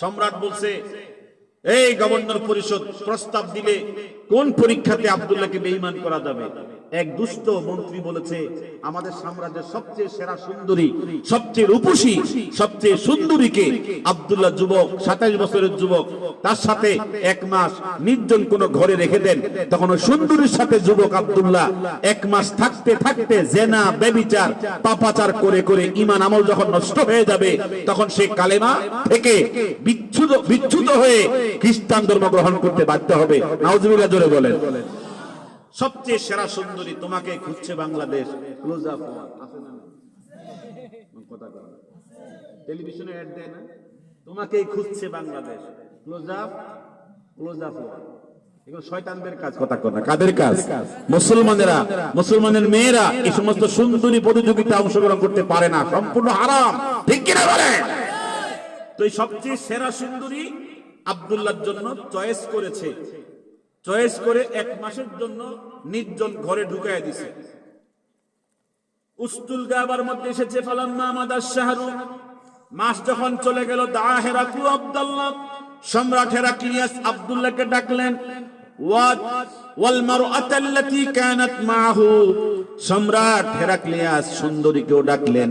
সম্রাট বলছে এই গভর্নর পরিষদ প্রস্তাব দিলে কোন পরীক্ষাতে আব্দুল্লাহকে বেঈমান করা যাবে? এক দুষ্ট মন্ত্রী বলেছে, আমাদের সাম্রাজ্যের সবচেয়ে সেরা সুন্দরী, সবচেয়ে রূপসী, সবচেয়ে সুন্দরীকে আব্দুল্লাহ যুবক, সাতাইশ বছরের যুবক, তার সাথে এক মাস নির্জন কোন ঘরে রেখে দেন। তখন সুন্দরীর সাথে যুবক আব্দুল্লাহ এক মাস থাকতে থাকতে জেনা বেবিচার পাপাচার করে করে ইমান আমল যখন নষ্ট হয়ে যাবে, তখন সে কালেমা থেকে বিচ্ছুত বিচ্ছুত হয়ে খ্রিস্টান ধর্ম গ্রহণ করতে বাধ্য হবে। নাউজুবিল্লাহ জোরে বলেন। সবচেয়ে সেরা সুন্দরী তোমাকে খুঁজছে বাংলাদেশ। ক্লোজ আপ আছে না কথা না। টেলিভিশনে অ্যাড দেয় না? তোমাকেই খুঁজছে Bangladesh. Close up close up শয়তানদের কাজ, কথা কাদের কাজ? মুসলমানেরা। মুসলমানের মেয়েরা এই সমস্ত সুন্দরী অংশগ্রহণ করতে পারে না। সম্পূর্ণ সবচেয়ে সেরা সুন্দরী আব্দুল্লাহর জন্য চয়েস করেছে। চয়েস করে এক মাসের জন্য নির্জন ঘরে ঢুকাই দিছে। উস্তুল গাবার মধ্যে এসেছে, ফালাম্মা আমাদার শাহরু। মাস যখন চলে গেল দা হেরাকু আব্দুল্লাহ সম্রাট হেরাক্লিয়াস আব্দুল্লাহকে ডাকলেন সম্রাট হেরাক্লিয়াস সুন্দরীকেও ডাকলেন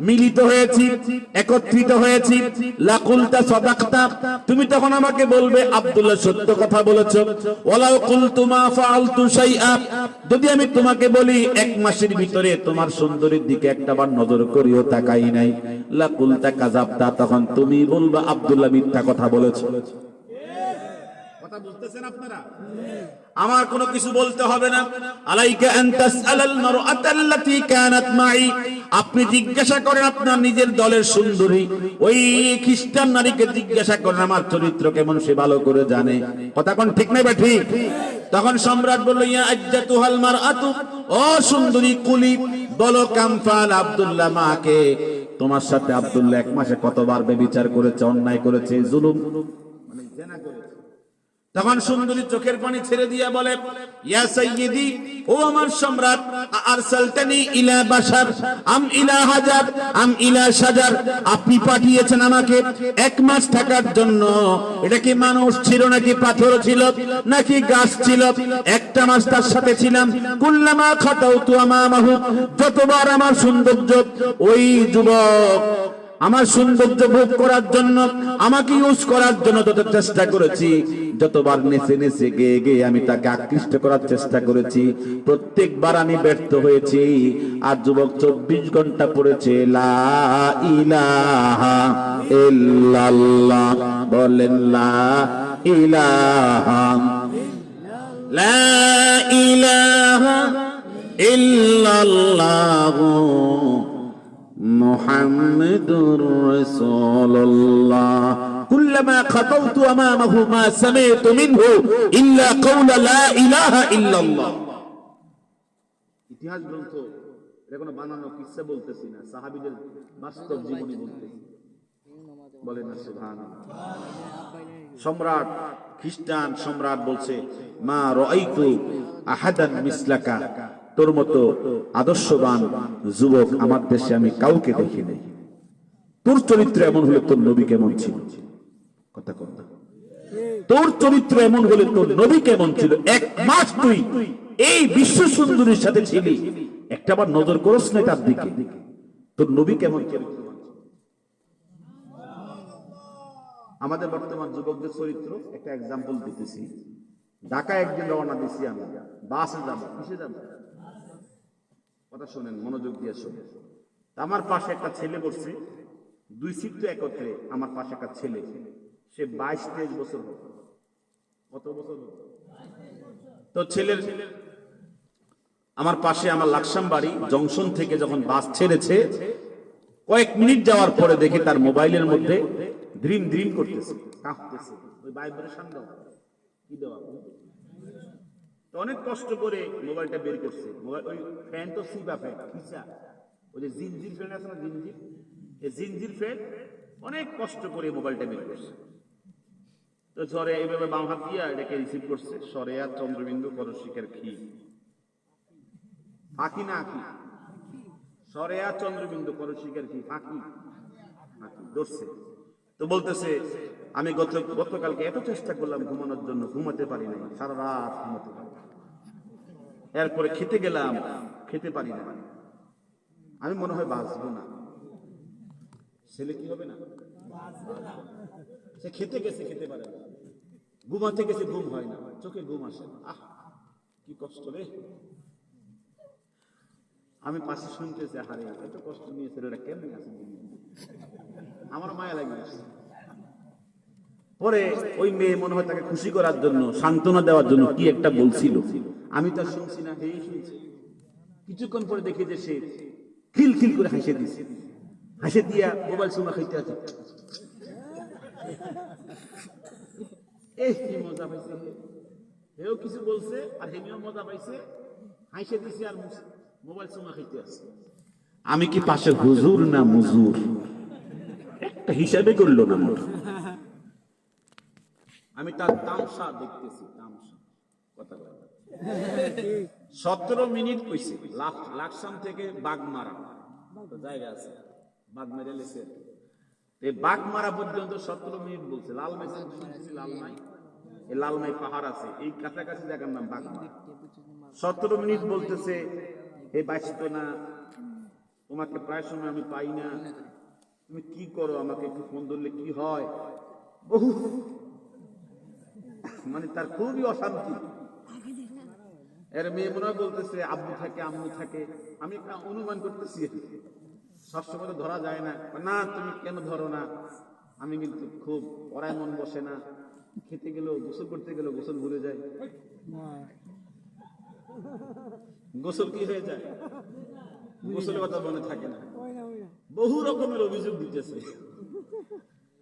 মিলিত হয়েছি, একত্রিত হয়েছি। লাকুলতা সদাকতা। তুমি তখন আমাকে বলবে, আব্দুল্লাহ সত্য কথা বলেছ। ওয়ালাউ কুলতু মা ফাআলতু শাইআ। যদি আমি তোমাকে বলি, এক মাসের ভিতরে তোমার সুন্দরীর দিকে একটাবার নজর করিও, তাকাই নাই। লাকুলতা কাযাবতা। তখন তুমি বলবা, আব্দুল্লাহ মিথ্যা কথা বলেছ। আমার কোনো কিছু বলতে হবে না। আপনি জিজ্ঞাসা করেন আপনার নিজের দলের সুন্দরী। ওই খ্রিস্টান নারীকে জিজ্ঞাসা করেন, আমার চরিত্র কেমন? সে ভালো করে জানে। কথা কোন ঠিক নাই বা তখন সম্রাট বলল, ইয়া আজ্জাতুহাল মারআতু, ও সুন্দরী কুলি, বলো কামফাল আব্দুল্লাহ মাকে। তোমার সাথে আব্দুল্লাহ এক মাসে কতবার বেবিচার করেছে, অন্যায় করেছে জুলুম। তখন সুন্দরী চোখের পানি ছেড়ে দিয়ে বলে ও আমার সম্রাট আরসালতানি ইলা বাশার, আম ইলা হাজার, আম ইলা শাজার, আপনি পাঠিয়েছেন আমাকে এক মাস থাকার জন্য। এটা কি মানুষ ছিল নাকি পাথর ছিল, নাকি গাছ ছিল? একটা মাস তার সাথে ছিলাম। কুল্লামা খাতাউতু আমামাহু, যতবার আমার সৌন্দর্য, ওই যুবক আমার সৌন্দর্য ভোগ করার জন্য, আমাকে ইউজ করার জন্য যত চেষ্টা করেছি, যতবার নেচে নেচে গেয়ে গেয়ে আমি তাকে আকৃষ্ট করার চেষ্টা করেছি, প্রত্যেকবার আমি ব্যর্থ হয়েছি। আর যুবক চব্বিশ ঘণ্টা পড়েছে, লা ইলাহা বলেন লা ইলাহা। লা ইলাহা ইল্লাল্লাহু। محمد رسول الله كلما خطوت أمامه ما سمعت منه إلا قول لا إله إلا الله ইতিহাস গ্রন্থ এটা কোনো বানানো কিসসা বলতেছি না সাহাবীদের বাস্তব জীবনী বলতেছি বলেন না সুবহানাল্লাহ সম্রাট খ্রিস্টান সম্রাট বলছে মা রাআইতু আহাদান মিসলাকা তোর মতো আদর্শবান যুবক আমার দেশে আমি কাউকে দেখি নাই তোর চরিত্র এমন হলে তোর নবী কেমন ছিল? কথা কথা তোর চরিত্র এমন হলে তোর নবী কেমন ছিল? এক মাস তুই এই বিশ্ব সুন্দরীর সাথে ছিলি। একটা বার নজর করস না তার দিকে। তোর নবী কেমন চরিত্র আমাদের বর্তমান যুবকদের চরিত্র, একটা এক্সাম্পল দিতেছি। ঢাকা একদিন রওনা দিছি আমি। বাসে যাব, কিসে যাব? কথা শোনেন, মনোযোগ দিয়ে শোনেন। আমার পাশে একটা ছেলে বসছে, দুই সিট তো একত্রে, আমার পাশে একটা ছেলে। সে বাইশ তেইশ বছর কত বছর? তো ছেলের, আমার পাশে আমার লাকসাম বাড়ি, জংশন থেকে যখন বাস ছেড়েছে, কয়েক মিনিট যাওয়ার পরে দেখি তার মোবাইলের মধ্যে ড্রিম ড্রিম করতেছে, কাঁপতেছে। ওই ভাইব্রেশন দাও কি দেওয়া? অনেক কষ্ট করে মোবাইলটা বের করছে। মোবাইল ওই ফ্যান তো সিপা ফ্যান খিচা। ওই যে জিনজির ফ্যান আছে না জিনজির? এই জিনজির ফ্যান অনেক কষ্ট করে মোবাইলটা বের করছে। তো ঝরে এইভাবে বাম হাত দিয়া এটাকে রিসিভ করছে। সরেয়া চন্দ্রবিন্দু করশিকের খি। ফাঁকি না আঁকি সরেয়া চন্দ্রবিন্দু করশিকের খি। ফাঁকি। ফাঁকি। ধরছে। তো বলতেছে, আমি গত, গতকালকে এত চেষ্টা করলাম ঘুমানোর জন্য, ঘুমাতে পারি না সারা রাত ঘুমাতে পারি এরপরে খেতে গেলাম, খেতে পারি না আমি মনে হয় বাঁচবো না। ছেলে কি হবে না? সে খেতে গেছে, খেতে পারে না। ঘুমাতে গেছে, ঘুম হয় না। চোখে ঘুম আসে না। আহ, কি কষ্ট রে। আমি পাশে শুনতেছি হারে এত কষ্ট নিয়ে ছেলেটা কেমন আছে? আমার মায়া লাগে। পরে ওই মেয়ে মনে হয় তাকে খুশি করার জন্য, সান্ত্বনা দেওয়ার জন্য কি একটা বলছিল। আমি তো শুনছি না, হেই শুনছি কিছুক্ষণ পরে দেখি যে সে খিল খিল করে হাসে দিছে। হাসে দিয়া মোবাইল সুমা খাইতে আছে। কি মজা পাইছে। হেও কিছু বলছে আর হেমিও মজা পাইছে। হাসে দিছে আর মোবাইল সুমা খাইতে আছে। আমি কি পাশে হুজুর না মুজুর? একটা হিসাবে করল না মোর আমি তার তামসা দেখতেছি, তামসা। কথা সতেরো মিনিট কইছে লাকসাম থেকে বাগমারা তো জায়গা আছে বাগমারা লেছে। এই বাগমারা পর্যন্ত সতেরো মিনিট বলছে, লাল মেসেজ শুনছি লালমাই এই লালমাই পাহাড় আছে, এই কাছাকাছি জায়গার নাম বাগমারা সতেরো মিনিট বলতেছে, হে বাঁচতো না, তোমাকে প্রায় সময় আমি পাই না। তুমি কি করো? আমাকে একটু ফোন ধরলে কি হয়? বহু। মানে তার খুবই অশান্তি। এর মেয়ে মনে বলতেছে, আব্বু থাকে, আম্মু থাকে। আমি একটা অনুমান করতেছি। সবসময় ধরা যায় না। না, তুমি কেন ধরো না? আমি কিন্তু খুব পড়ায় মন বসে না। খেতে গেলেও, গোসল করতে গেলেও গোসল ভুলে যায় গোসল কি হয়ে যায়? গোসলের কথা মনে থাকে না। বহু রকমের অভিযোগ দিতেছে।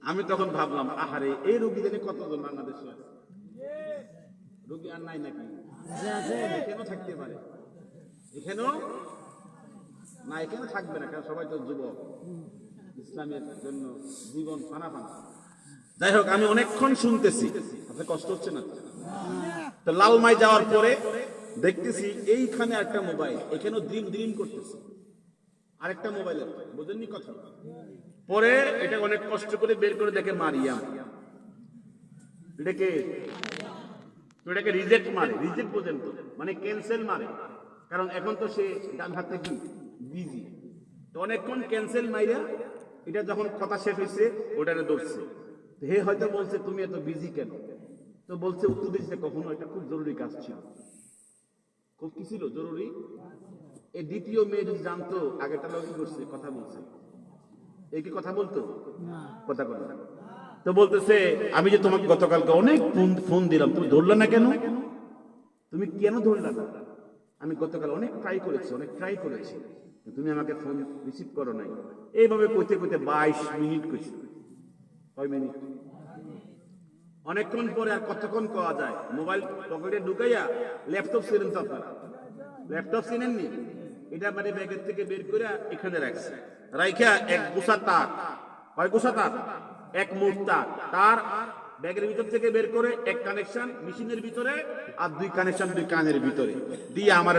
আমি তখন ভাবলাম, আহারে, এই রোগী জানি কতজন বাংলাদেশে আছে? রোগী আর নাই নাকি? কেন থাকতে পারে। এখানেও? না, এখানে থাকবে না, কারণ সবাই তো যুবক। ইসলামের জন্য জীবন ফানা ফানা যাই হোক, আমি অনেকক্ষণ শুনতেছি। আপনার কষ্ট হচ্ছে না? তো লালমাই যাওয়ার পরে দেখতেছি, এইখানে একটা মোবাইল, এখানেও দ্রিম দ্রিম করতেছে। আরেকটা মোবাইল আছে বুঝেননি কথা? পরে এটা অনেক কষ্ট করে বের করে দেখে মারিয়াম। এটাকে এটাকে রিজেক্ট মারে রিজেক্ট বোঝেন মানে ক্যান্সেল মারে। কারণ এখন তো সে ডান হাতে কি? বিজি তো অনেকক্ষণ ক্যান্সেল মাইরা এটা যখন কথা শেষ হয়েছে ওটারে ধরছে। হে হয়তো বলছে, তুমি এত বিজি কেন? তো বলছে, উত্তর দিচ্ছে কখনো, এটা খুব জরুরি কাজ ছিল। খুব কি ছিল? জরুরি? এই দ্বিতীয় মেয়ে যদি জানতো আগেটা লোক করছে? কথা বলছে। এই কি কথা বলতো? কথা বলে তো বলতেছে আমি যে তোমাকে গতকালকে অনেক ফোন ফোন দিলাম তুমি ধরলে না কেন? তুমি কেন ধরলে না? আমি গতকাল অনেক ট্রাই করেছি অনেক ট্রাই করেছি তুমি আমাকে ফোন রিসিভ করো নাই। এইভাবে কইতে কইতে বাইশ মিনিট কইছি। কয় মিনিট? অনেকক্ষণ পরে আর কতক্ষণ পাওয়া যায়? মোবাইল পকেটে ঢুকাইয়া ল্যাপটপ ছিলেন তো আপনারা? ল্যাপটপ চিনেননি? এটা মানে ব্যাগের থেকে বের করে এখানে রাখছে। রাইখা এক গুসা তাক কয় গুছা তাক এক মুখ তার তার ব্যাগের ভিতর থেকে বের করে এক কানেকশন মেশিনের ভিতরে আর দুই কানেকশন দুই কানের ভিতরে। দিয়ে আমার